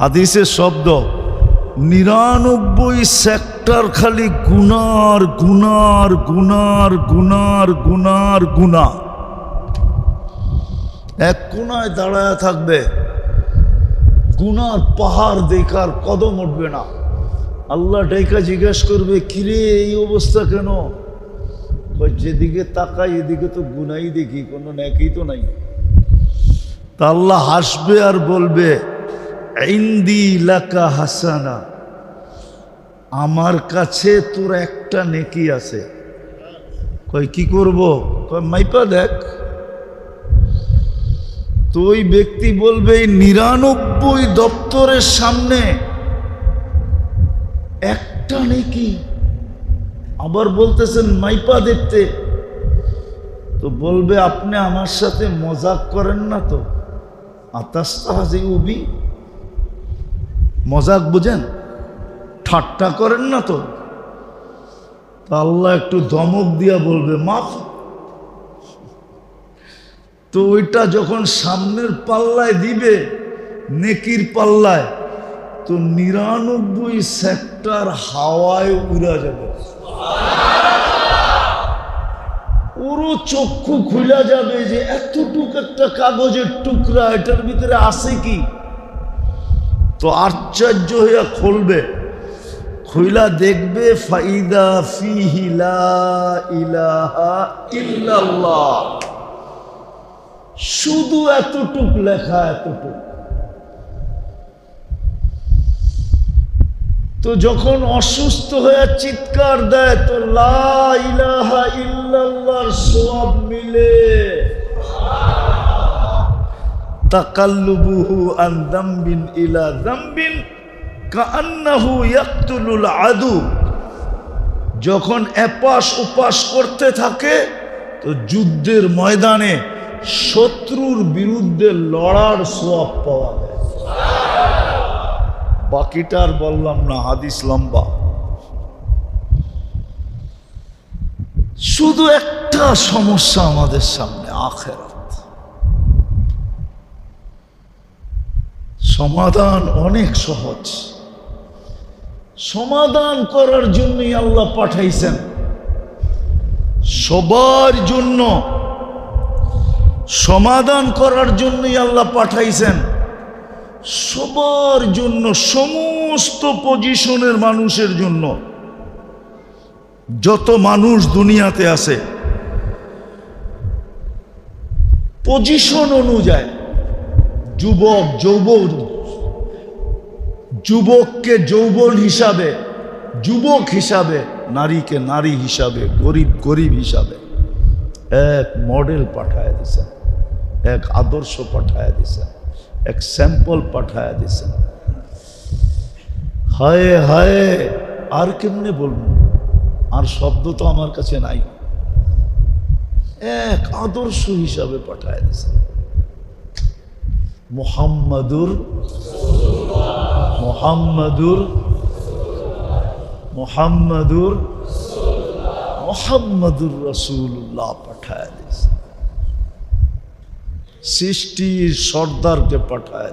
হাদিসের শব্দ, নিরানব্বই সেক্টর খালি গুনার গুনার গুনার গুনার গুনার গুনা এক কোনায় দাঁড়ায় থাকবে, গুনার পাহাড় দেখার কদম উঠবে না। আল্লাহ ডেকা জিজ্ঞেস করবে, কিরে, এই অবস্থা কেন? যেদিকে তাকাই, এদিকে তো গুনাই দেখি, কোনো ন্যাকই তো নাই। তা আল্লাহ হাসবে আর বলবে ইন্দি লাকা হাসানা, আমার কাছে তোর একটা নেকি আছে। কই কি করব? কয়, মাইপা দেখ। তো ওই ব্যক্তি বলবে নিরানব্বই দপ্তরের সামনে একটা নেকি। আবার বলতেছেন, মাইপা দেখতে। তো বলবে, আপনি আমার সাথে মজাক করেন না তো? আতাস্তাহাজি উবি মজাক বুঝেন? ঠাট্টা করেন না তো। আল্লাহ একটু ধমক দিয়া বলবে, মাফ। তো ওইটা যখন সামনের পাল্লায় দিবে, নেকির পাল্লায়, তো নিরানব্বই সেক্টর হাওয়ায় উড়া যাবে। পুরো চক্ষু খুলে যাবে যে এতটুক একটা কাগজের টুকরা, এটার ভিতরে আছে কি? তো আশ্চর্য হইয়া খুলবে। খুইলা দেখবে, ফাইদা ফিহিলা ইলাহা ইল্লাল্লাহ। শুধু এতটুক, লেখা এতটুক। তো যখন অসুস্থ হয়ে চিৎকার দেয়, তো লা ইলাহা ইল্লাল্লাহর সওয়াব মিলে। তাকাল্লুবুহু আন দামবিন ইলা দামবিন কান্নাহু ইয়াকতুলুল আদু। যখন এপাশ উপাস করতে থাকে, তো যুদ্ধের ময়দানে শত্রুর বিরুদ্ধে লড়ার সোয়াব পাওয়া যায়। বাকিটার বললাম না, হাদিস লম্বা। শুধু একটা সমস্যা আমাদের সামনে, আখেরাত। সমাধান অনেক সহজ। সমাধান করার জন্যই আল্লাহ পাঠাইছেন। সবার জন্য সমাধান করার জন্যই আল্লাহ পাঠাইছেন। সবার জন্য, সমস্ত পজিশনের মানুষের জন্য। যত মানুষ দুনিয়াতে আছে, পজিশন অনুযায়ী যুবক যৌবন যুবককে যৌবন হিসাবে, যুবক হিসাবে, নারীকে নারী হিসাবে, গরিব গরিব হিসাবে এক মডেল পাঠায় দিছে, এক আদর্শ পাঠায় দিছে, এক স্যাম্পল পাঠায় দিছে। হায় হায়, আর কেমনে বলব? আর শব্দ তো আমার কাছে নাই। এক আদর্শ হিসাবে পাঠায় দিছে। মোহাম্মদুর মোহাম্মদুর মোহাম্মদুর মোহাম্মদুর রসুল্লাহ পাঠায় দিছে। সৃষ্টির সর্দারকে পাঠায়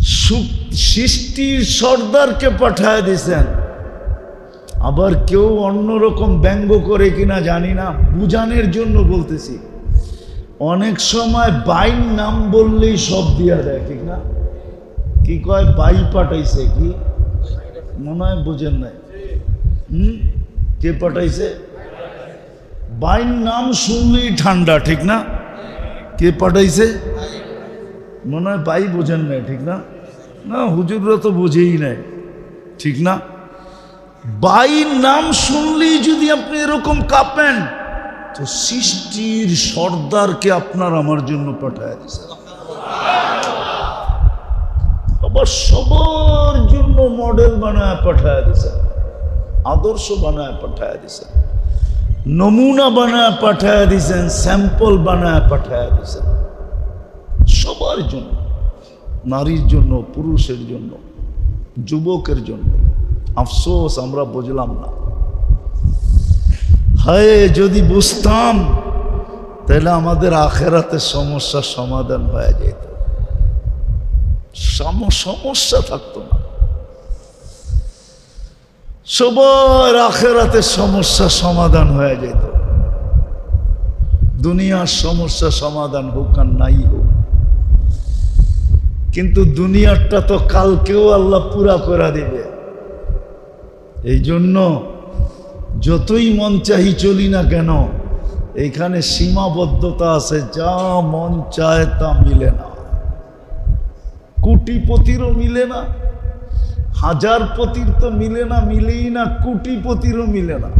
সু- সৃষ্টির সর্দারকে পাঠায় দিয়েছেন আবার কেউ অন্যরকম ব্যঙ্গ করে কিনা জানি না। বুঝানোর জন্য বলতেছি। অনেক সময় বাইন নাম বললেই সব দিয়া দেয়, ঠিক না? কি কয়? বাই পাঠাইছে কি? মনে হয় বুঝেন নাই। হুম? কে পাঠাইছে? বাইন নাম শুনলেই ঠান্ডা, ঠিক না? কে পাঠাইছে? মনে হয় বাই বোঝেন নাই, ঠিক না? না, হুজুররা তো বুঝেই নাই, ঠিক না? বাইর নাম শুনলেই যদি আপনি এরকম কাঁপেন তো সৃষ্টির সর্দারকে আপনার আমার জন্য পাঠায় দিছে আবার সবার জন্য মডেল বানায় পাঠায় দিছে আদর্শ বানায় পাঠায় দিছে নমুনা বানায় পাঠায় দিছেন স্যাম্পল বানায় পাঠায় দিছেন সবার জন্য, নারীর জন্য, পুরুষের জন্য, যুবকের জন্য। আফসোস, আমরা বুঝলাম না। হায়, যদি বুঝতাম, তাহলে আমাদের আখেরাতের সমস্যার সমাধান হয়ে যেত। সম- সমস্যা থাকতো না। সবার আখেরাতের সমস্যা সমাধান হয়ে যেত। দুনিয়ার সমস্যা সমাধান হোক আর নাই হোক। কিন্তু দুনিয়ারটা তো কালকেও আল্লাহ পুরা করে দিবে। এই জন্য যতই মন চাহি চলি না কেন, এখানে সীমাবদ্ধতা আছে, যা মন চায় তা মিলে না। কোটিপতিরও মিলে না হাজার পতির তো মিলে না, মিলেই না কোটিপতিরও মিলে না।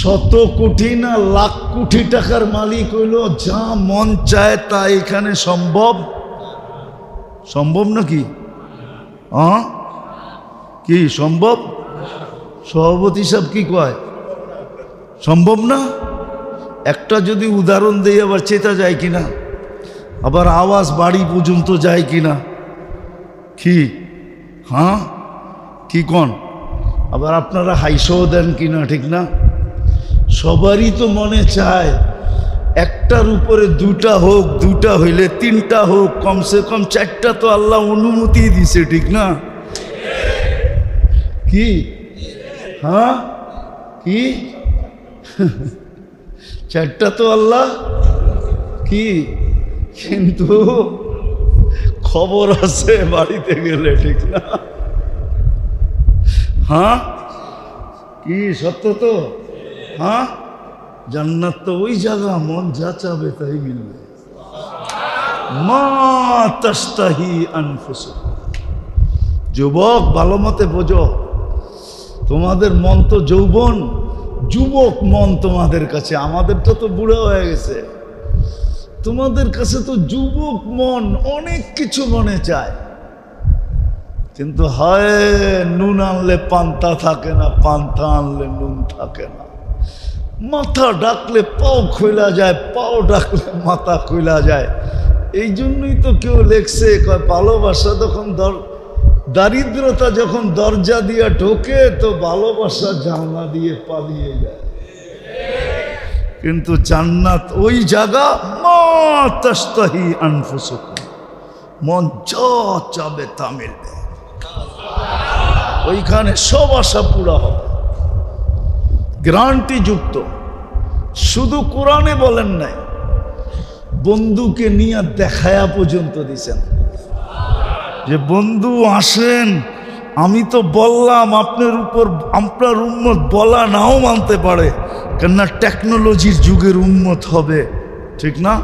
শত কোটি না লাখ কোটি টাকার মালিক হইল, যা মন চায় তা এখানে সম্ভব? সম্ভব নাকি? হ্যাঁ কি, সম্ভব? সভাপতি সাহেব কি কয়? সম্ভব না? একটা যদি উদাহরণ দিয়ে আবার চেতা যায় কিনা? আবার আওয়াজ বাড়ি পর্যন্ত যায় কিনা? কি? হ্যাঁ? কি কন? আবার আপনারা হাইসও দেন কিনা, ঠিক না? সবারই তো মনে চায়, একটার উপরে দুটা হোক, দুটা হইলে তিনটা হোক, কমসে কম চারটা তো আল্লাহ অনুমতি দিছে, ঠিক না? কি? হ্যাঁ? কি? চারটা তো আল্লাহ। কি? কিন্তু খবর আছে বাড়িতে গেলে, ঠিক না? হ্যাঁ? কি সত্য তো? হ্যাঁ? জান্নাত তো ওই জায়গা, মন যা চাবে তাই মিলবে। মা তাস্তাহি আনফুসুকুম যুবক, ভালো মতে বোঝো। তোমাদের মন তো যৌবন, যুবক মন তোমাদের কাছে আমাদেরটা তো বুড়ো হয়ে গেছে। তোমাদের কাছে তো যুবক মন, অনেক কিছু মনে চায়। কিন্তু হয়, নুন আনলে পান্তা থাকে না, পান্তা আনলে নুন থাকে না। মাথা ডাকলে পাও খোলা যায়, পাও ডাকলে মাথা খোলা যায়। এই জন্যই তো কেউ লেখছে ভালোবাসা তখন দর দারিদ্রতা যখন দরজা দিয়ে ঢোকে, তো ভালোবাসা জানলা দিয়ে পালিয়ে যায়। কিন্তু জান্নাত ওই জায়গা মাতাস্তাহি আনফুসুকুম। মন চাবে তা মিলবে। ওইখানে সব আশা পুরা হবে। গ্রান্টি যুক্ত। শুধু কোরআনে বলেন নাই, বন্ধুকে নিয়ে দেখায়া পর্যন্ত দিছেন। যে বন্ধু আসেন, আমি তো বললাম আপনার উপর, আপনার উন্মত বলা নাও মানতে পারে, কেননা টেকনোলজির যুগের উন্মত হবে, ঠিক না?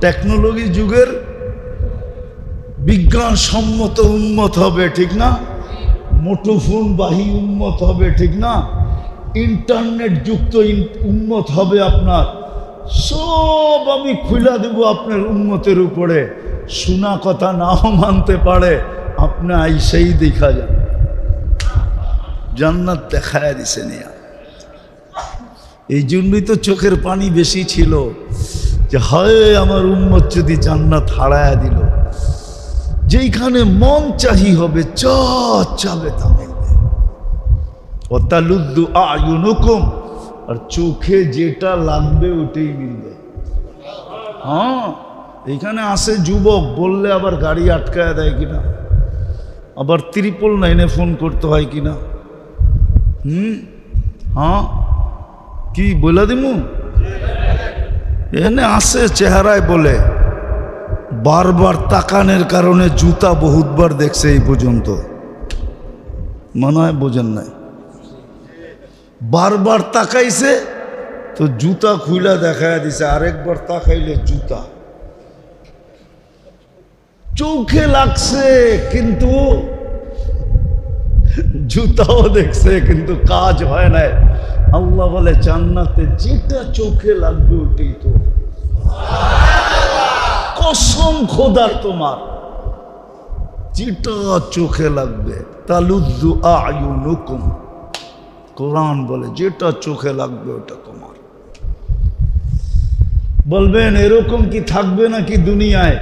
টেকনোলজি যুগের বিজ্ঞান সম্মত উন্মত হবে, ঠিক না? মোটোফোন বাহী উন্মত হবে, ঠিক না? ইন্টারনেট যুক্ত উন্মত হবে আপনার। সব আমি খুলে দেব আপনার উন্মতের উপরে। শোনা কথা নাও মানতে পারে, আপনি আইসেই দেখা যান। জান্নাত দেখায় দিছে নিয়া। এই জন্যই তো চোখের পানি বেশি ছিল যে, হয়, আমার উন্মত যদি জান্নাত হারায় দিল। যেইখানে মন চাহি হবে চ চাবে তা মিলবে অতালুদ্দু আয়ুনুকুম, আর চোখে যেটা লাগবে ওটাই মিলবে। হ্যাঁ। এইখানে আসে যুবক, বললে আবার গাড়ি আটকায় দেয় কিনা? আবার ত্রিপল নাইনে ফোন করতে হয় কিনা? হুম? হ্যাঁ? কি বলে দিমু? এখানে আসে চেহারায় বলে, বারবার তাকানের কারণে জুতা বহুতবার দেখছে এই পর্যন্ত। মনে হয় বোঝেন নাই। বারবার তাকাইছে, তো জুতা খুইলা দেখা দিছে, আরেকবার তাকাইলে জুতা। চোখে লাগছে, কিন্তু জুতাও দেখছে, কিন্তু কাজ হয় নাই আল্লাহ বলে, জান্নাতে যেটা চোখে লাগবে ওটাই তো। কসম খোদার তোমার, যেটা চোখে লাগবে, তালুদ্দু আয়ুনুকুম। কোরআন বলে, যেটা চোখে লাগবে ওটা তোমার। বলবেন, এরকম কি থাকবে নাকি দুনিয়ায়?